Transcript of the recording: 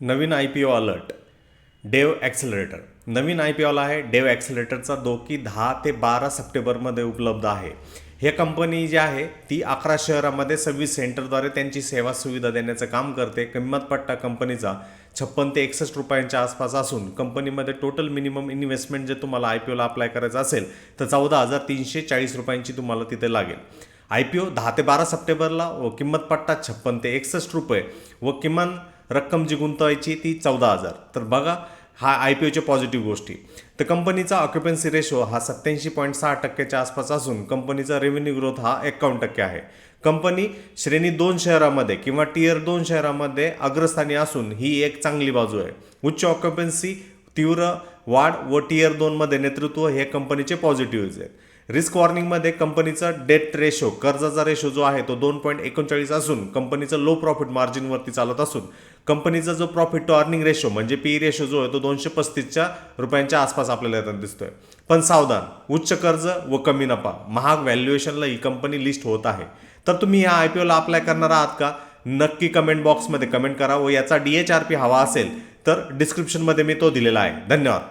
Naveen I P O alert Dev accelerator Naveen I P ओला आहे डेव ॲक्सिलरेटरचा दो की दहा ते बारा सप्टेंबरमध्ये उपलब्ध आहे. हे कंपनी जी आहे ती अकरा शहरामध्ये सव्वीस सेंटरद्वारे त्यांची सेवा सुविधा देण्याचं काम करते. किंमत पट्टा कंपनीचा छप्पन ते एकसष्ट रुपयांच्या आसपास असून कंपनीमध्ये टोटल मिनिमम इन्व्हेस्टमेंट जे तुम्हाला आय पी ओला अप्लाय करायचं असेल तर चौदा हजार तीनशे चाळीस रुपयांची तुम्हाला तिथे लागेल. आय पी ओ दहा ते बारा सप्टेंबरला व किंमत पट्टा छप्पन ते एकसष्ट रुपये व किमान रक्कम जी गुंतवायची ती चौदा हजार. तर बघा हा आय पी ओच्या पॉझिटिव्ह गोष्टी तर कंपनीचा ऑक्युपन्सी रेशो हा सत्याऐंशी पॉईंट सहा टक्क्याच्या आसपास असून कंपनीचा रेव्हेन्यू ग्रोथ हा एकावन्न टक्के आहे. कंपनी श्रेणी दोन शहरामध्ये किंवा टियर दोन शहरामध्ये अग्रस्थानी असून ही एक चांगली बाजू आहे. उच्च ऑक्युपन्सी तीव्र वाढ व टियर दोनमध्ये नेतृत्व हे कंपनीचे पॉझिटिव्ह आहेत रिस्क वॉर्निंगमध्ये कंपनीचा डेट रेशो कर्जाचा रेशो जो आहे तो दोन पॉईंट एकोणचाळीस असून कंपनीचं लो प्रॉफिट मार्जिनवरती चालत असून कंपनीचा जो प्रॉफिट टू अर्निंग रेशो म्हणजे पी रेशो जो आहे तो दोनशे पस्तीसच्या रुपयांच्या आसपास आपल्याला येताना दिसतोय. पण सावधान उच्च कर्ज व कमी नफा महाग व्हॅल्युएशनला ही कंपनी लिस्ट होत आहे. तर तुम्ही ह्या आय पी ओला अप्लाय करणार आहात का? नक्की कमेंट बॉक्समध्ये कमेंट करा व याचा डी एच आर पी हवा असेल तर डिस्क्रिप्शनमध्ये मी तो दिलेला आहे. धन्यवाद.